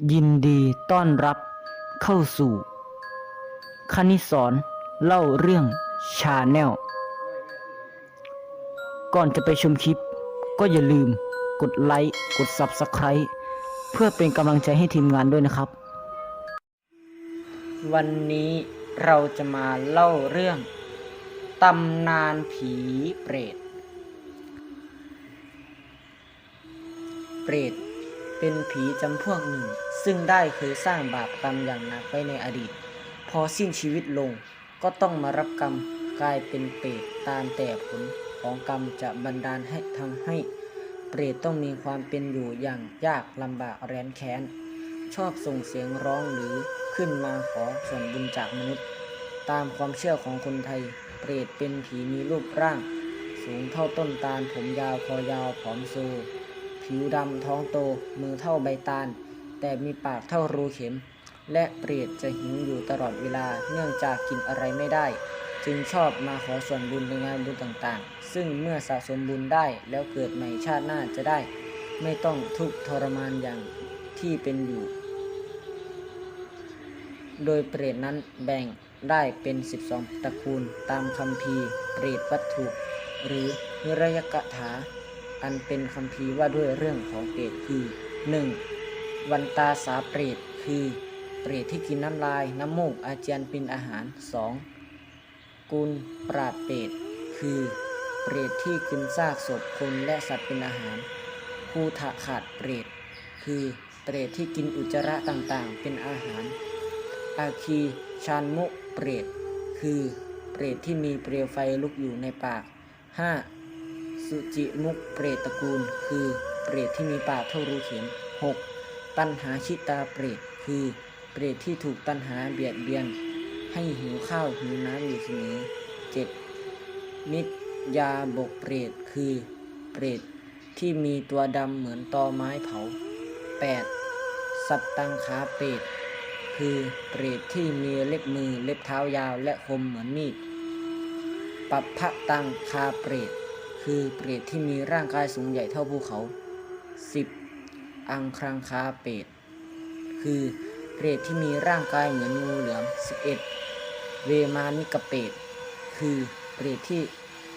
ยินดีต้อนรับเข้าสู่ คณิสอนเล่าเรื่องชาแนล ก่อนจะไปชมคลิป ก็อย่าลืมกดไลค์กด Subscribe เพื่อเป็นกำลังใจให้ทีมงานด้วยนะครับ วันนี้เราจะมาเล่าเรื่อง ตำนานผีเปรต เปรต เป็นผีจำพวกหนึ่ง ซึ่งได้เคยสร้างบาปกรรมอย่างหนักไว้ในอดีต พอสิ้นชีวิตลงก็ต้องมารับกรรมกลายเป็นเปรตตามแต่ผลของกรรมจะบันดาลให้ทำให้ เปรตต้องมีความเป็นอยู่อย่างยากลำบากแร้นแค้น ชอบส่งเสียงร้องหรือขึ้นมาขอส่วนบุญจากมนุษย์ ตามความเชื่อของคนไทย เปรตเป็นผีมีรูปร่าง สูงเท่าต้นตาลผมยาวคอยาวผอมโซ ผิวดำท้องโต มือเท่าใบตาล แต่มีปากเท่ารูเข็ม และเปรตจะหิวอยู่ตลอดเวลาเนื่องจากกินอะไรไม่ได้ จึงชอบมาขอส่วนบุญในงานบุญต่างๆ ซึ่งเมื่อสะสมบุญได้แล้วเกิดใหม่ชาติหน้าจะได้ ไม่ต้องทุกข์ทรมานอย่างที่เป็นอยู่ โดยเปรตนั้นแบ่งได้เป็น 12 ตระกูลตามคัมภีเปรตวัตถุ หรือนิรยกถา อันเป็นคัมภีว่าด้วยเรื่องของเปรตคือ 1. วันตาสาเปรตคือ เปรตที่กินน้ำลายน้ำมูกอาเจียนเป็นอาหาร 2. กุลปราดเปรตคือ เปรตที่กินซากศพคนและสัตว์เป็นอาหารภูถะขาดเปรตคือเปรตที่กินอุจจาระต่างๆ เป็นอาหาร อาคีชานมุเปรตคือ เปรตที่มีเปลวไฟลุกอยู่ในปาก 5. สุจิมุกเปรตตระกูล คือเปรตที่มีปากเท่ารูเข็ม 6. ตันหาชิตาเปรตคือเปรตที่ถูกตันหาเบียดเบียน ให้หิวข้าวหิวน้ำอยู่เสมอ 7. มิตยาบกเปรตคือเปรตที่มีตัวดำเหมือนตอไม้เผา 8. สัตตังขาเปรตคือเปรตที่มีเล็บมือเล็บเท้ายาวและคมเหมือนมีดปัปพะตังคาเปรต คือเปรตที่มีร่างกายสูงใหญ่เท่าภูเขา 10. อังครังคาเปรตคือเปรตที่มีร่างกายเหมือนงูเหลือม 11. เวมานิกเปรตคือเปรตที่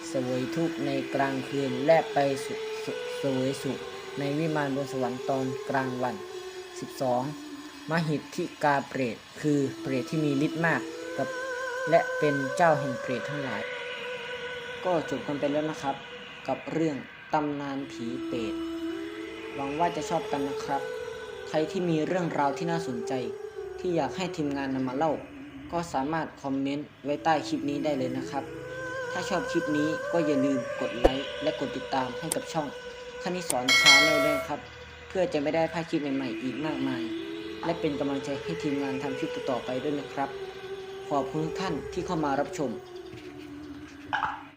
เสวยทุกข์ในกลางคืนและไปสสเสวยสุขในวิมานบนสวรรค์ตอนกลางวัน 12. มหิทธิกาเปรตคือเปรตที่มีฤทธิ์มากกับและเป็นเจ้าแห่งเปรตทั้งหลาย ก็จบกันไปแล้วนะครับ กับเรื่องตำนานผีเปรตหวังว่าจะชอบกันนะครับ ใครที่มีเรื่องราวที่น่าสนใจ ที่อยากให้ทีมงานนำมาเล่า ก็สามารถคอมเมนต์ไว้ใต้คลิปนี้ได้เลยนะครับ ถ้าชอบคลิปนี้ก็อย่าลืมกดไลค์และกดติดตามให้กับช่องคณิสอนชาแนลด้วยครับ เพื่อจะไม่ได้พลาดคลิปใหม่ๆอีกมากมาย และเป็นกำลังใจให้ทีมงานทำคลิปต่อๆไปด้วยนะครับ ขอบคุณทุกท่านที่เข้ามารับชม